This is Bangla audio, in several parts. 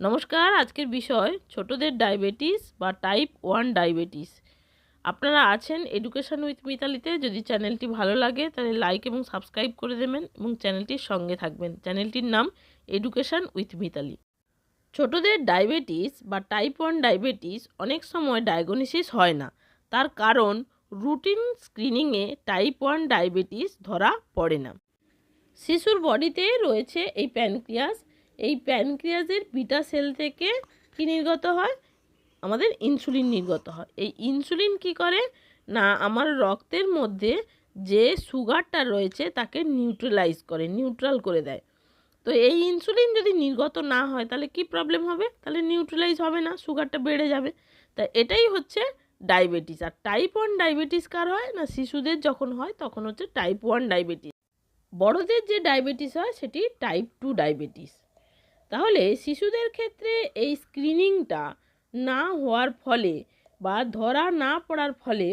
নমস্কার, আজকের বিষয় ছোটদের ডায়াবেটিস বা টাইপ ওয়ান ডায়াবেটিস। আপনারা আছেন এডুকেশন উইথ মিতালিতে যদি চ্যানেলটি ভালো লাগে তাহলে লাইক এবং সাবস্ক্রাইব করে দেবেন এবং চ্যানেলটির সঙ্গে থাকবেন। চ্যানেলটির নাম এডুকেশন উইথ মিতালি ছোটদের ডায়াবেটিস বা টাইপ ওয়ান ডায়াবেটিস অনেক সময় ডায়াগনোসিস হয় না। তার কারণ রুটিন স্ক্রিনিংয়ে টাইপ ওয়ান ডায়াবেটিস ধরা পড়ে না। শিশুর বডিতে রয়েছে এই প্যানক্রিয়াস এই প্যানক্রিয়াসের বিটা সেল থেকে কী নির্গত হয়? আমাদের ইনসুলিন নির্গত হয়। এই ইনসুলিন কি করে? না, আমার রক্তের মধ্যে যে সুগারটা রয়েছে তাকে নিউট্রালাইজ করে নিউট্রাল করে দেয়। তো এই ইনসুলিন যদি নির্গত না হয়, তাহলে কি প্রবলেম হবে? তাহলে নিউট্রালাইজ হবে না, সুগারটা বেড়ে যাবে। তা এটাই হচ্ছে ডায়াবেটিস আর টাইপ ওয়ান ডায়াবেটিস কার হয়? না, শিশুদের যখন হয়, তখন হচ্ছে টাইপ ওয়ান ডায়াবেটিস বড়দের যে ডায়াবেটিস হয়, সেটি টাইপ টু ডায়াবেটিস তাহলে শিশুদের ক্ষেত্রে এই স্ক্রিনিংটা না হওয়ার ফলে বা ধরা না পড়ার ফলে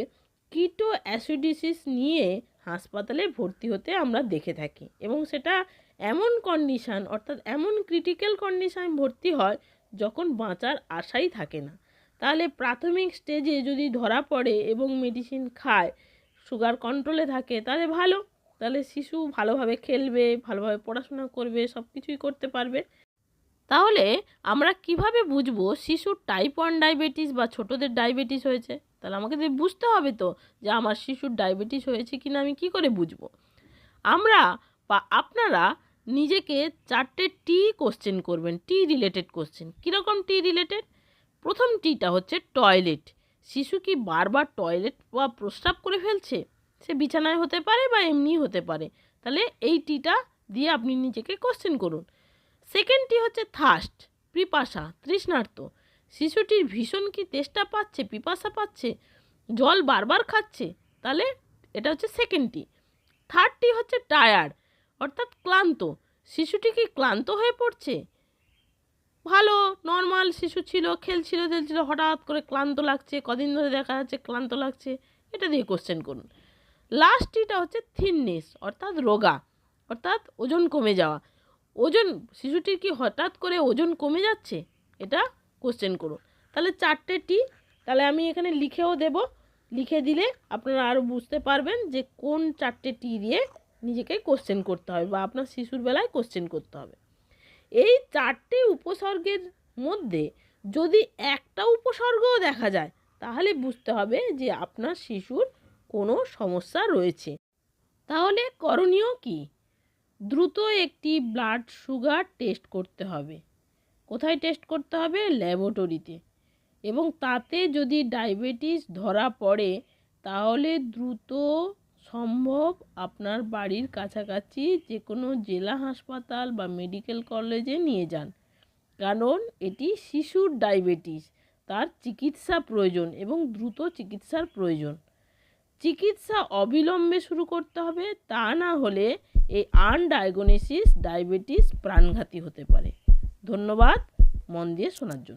কিটো অ্যাসিডিসিস নিয়ে হাসপাতালে ভর্তি হতে আমরা দেখে থাকি এবং সেটা এমন কন্ডিশান, অর্থাৎ এমন ক্রিটিক্যাল কন্ডিশান ভর্তি হয় যখন বাঁচার আশাই থাকে না। তাহলে প্রাথমিক স্টেজে যদি ধরা পড়ে এবং মেডিসিন খায়, সুগার কন্ট্রোলে থাকে, তাহলে ভালো। তাহলে শিশু ভালোভাবে খেলবে, ভালোভাবে পড়াশোনা করবে সব কিছুই করতে পারবে। তাহলে আমরা কীভাবে বুঝব শিশুর টাইপ ওয়ান ডায়াবেটিস বা ছোটদের ডায়াবেটিস হয়েছে? তাহলে আমাকে বুঝতে হবে তো যে আমার শিশুর ডায়াবেটিস হয়েছে কি না আমি কি করে বুঝব? আমরা বা আপনারা নিজেকে চারটে টি কোশ্চেন করবেন টি রিলেটেড কোশ্চেন কীরকম টি রিলেটেড প্রথম টিটা হচ্ছে টয়লেট শিশু কি বারবার টয়লেট বা প্রস্রাব করে ফেলছে? সে বিছানায় হতে পারে বা এমনি হতে পারে। তাহলে এই টিটা দিয়ে আপনি নিজেকে কোশ্চেন করুন। সেকেন্ডটি হচ্ছে থার্স্ট পিপাসা, তৃষ্ণার্ত। শিশুটির ভীষণ কি তেষ্টা পাচ্ছে, পিপাসা পাচ্ছে, জল বারবার খাচ্ছে? তাহলে এটা হচ্ছে সেকেন্ডটি। থার্ডটি হচ্ছে টায়ার্ড, অর্থাৎ ক্লান্ত। শিশুটি কি ক্লান্ত হয়ে পড়ছে? ভালো, নর্মাল শিশু ছিল, খেলছিল খেলছিল হঠাৎ করে ক্লান্ত লাগছে, কদিন ধরে দেখা যাচ্ছে ক্লান্ত লাগছে। এটা দিয়ে কোশ্চেন করুন। লাস্টটিটা হচ্ছে থিননেস, অর্থাৎ রোগা, অর্থাৎ ওজন কমে যাওয়া। ওজন, শিশুটির কি হঠাৎ করে ওজন কমে যাচ্ছে? এটা কোশ্চেন করুন। তাহলে চারটে টি তাহলে আমি এখানে লিখেও দেব। লিখে দিলে আপনারা আরও বুঝতে পারবেন যে কোন চারটে টি দিয়ে নিজেকে কোশ্চেন করতে হবে বা আপনার শিশুর বেলায় কোশ্চেন করতে হবে। এই চারটে উপসর্গের মধ্যে যদি একটা উপসর্গও দেখা যায়, তাহলে বুঝতে হবে যে আপনার শিশুর কোনো সমস্যা রয়েছে। তাহলে করণীয় কী? দ্রুত একটি ব্লাড সুগার টেস্ট করতে হবে। কোথায় টেস্ট করতে হবে? ল্যাবরেটরিতে এবং তাতে যদি ডায়াবেটিস ধরা পড়ে, তাহলে দ্রুত সম্ভব আপনার বাড়ির কাছাকাছি যে কোনো জেলা হাসপাতাল বা মেডিকেল কলেজে নিয়ে যান। কারণ এটি শিশুর ডায়াবেটিস তার চিকিৎসা প্রয়োজন এবং দ্রুত চিকিৎসার প্রয়োজন। চিকিৎসা অবিলম্বে শুরু করতে হবে, তা না হলে এই আনডায়াগনোসিস ডায়াবেটিস প্রাণঘাতী হতে পারে। ধন্যবাদ মন দিয়ে শোনার জন্য।